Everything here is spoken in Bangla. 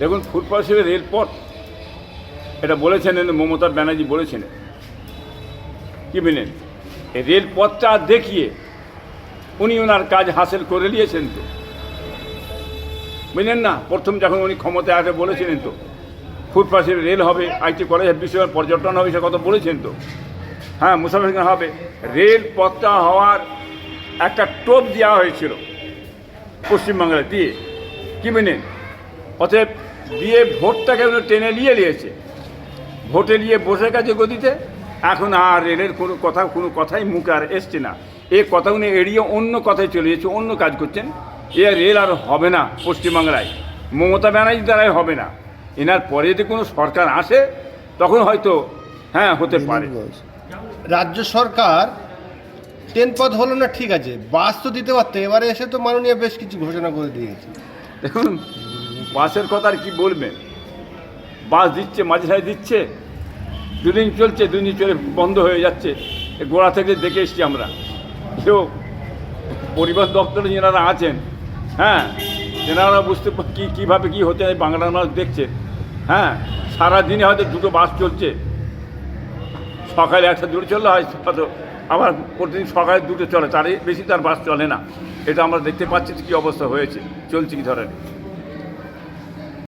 দেখুন ফুটপাথ হিসেবে রেলপথ এটা বলেছেন মমতা ব্যানার্জি বলেছেন। কি বলেন এই রেলপথটা দেখিয়ে উনি ওনার কাজ হাসিল করে নিয়েছেন তো। বুঝলেন না? প্রথম যখন উনি ক্ষমতায় আসে বলেছিলেন তো ফুটপাথে রেল হবে, আইটি কলেজ, বিশ্ব পর্যটন হবে, সে কথা বলেছেন তো। হ্যাঁ মুসাফির হবে। রেল পথটা হওয়ার একটা টোপ দেওয়া হয়েছিল পশ্চিমবাংলা দিয়ে। কি মেনেন অতএব দিয়ে ভোটটাকে উনি টেনে নিয়ে নিয়েছে। ভোটে নিয়ে বসে গেছে গদিতে। এখন আর রেলের কোনো কথা কোনো কথাই মুখে আর এসছে না। এ কথা উনি এড়িয়ে অন্য কথায় চলে যাচ্ছে অন্য কাজ করছেন। এ রেল আর হবে না পশ্চিমবাংলায়। মমতা ব্যানার্জি দ্বারাই হবে না। এনার পরে যদি কোনো সরকার আসে তখন হয়তো হ্যাঁ হতে পারে। রাজ্য সরকার ট্রেন পথ হলো না ঠিক আছে। বাস তো দিতে পারতো। এবারে এসে তো মাননীয় বেশ কিছু ঘোষণা করে দিয়েছে। দেখুন বাসের কথা আর কি বলবেন বাস দিচ্ছে, মাঝে সাঝে দিচ্ছে। দুদিন চলছে, দুদিন চলে বন্ধ হয়ে যাচ্ছে। গোড়া থেকে দেখে এসছি আমরা। কেউ পরিবহন দপ্তরে যেনারা আছেন হ্যাঁ তেনারা বুঝতে কী, কীভাবে কী হতে হয় বাংলার মানুষ দেখছে। হ্যাঁ সারাদিনে হয়তো দুটো বাস চলছে। সকালে একটা দুটো চললে হয় হয়তো আবার প্রতিদিন সকালে দুটো চলে, তারই বেশি তার বাস চলে না। এটা আমরা দেখতে পাচ্ছি কী অবস্থা হয়েছে, চলছে কী ধরনের।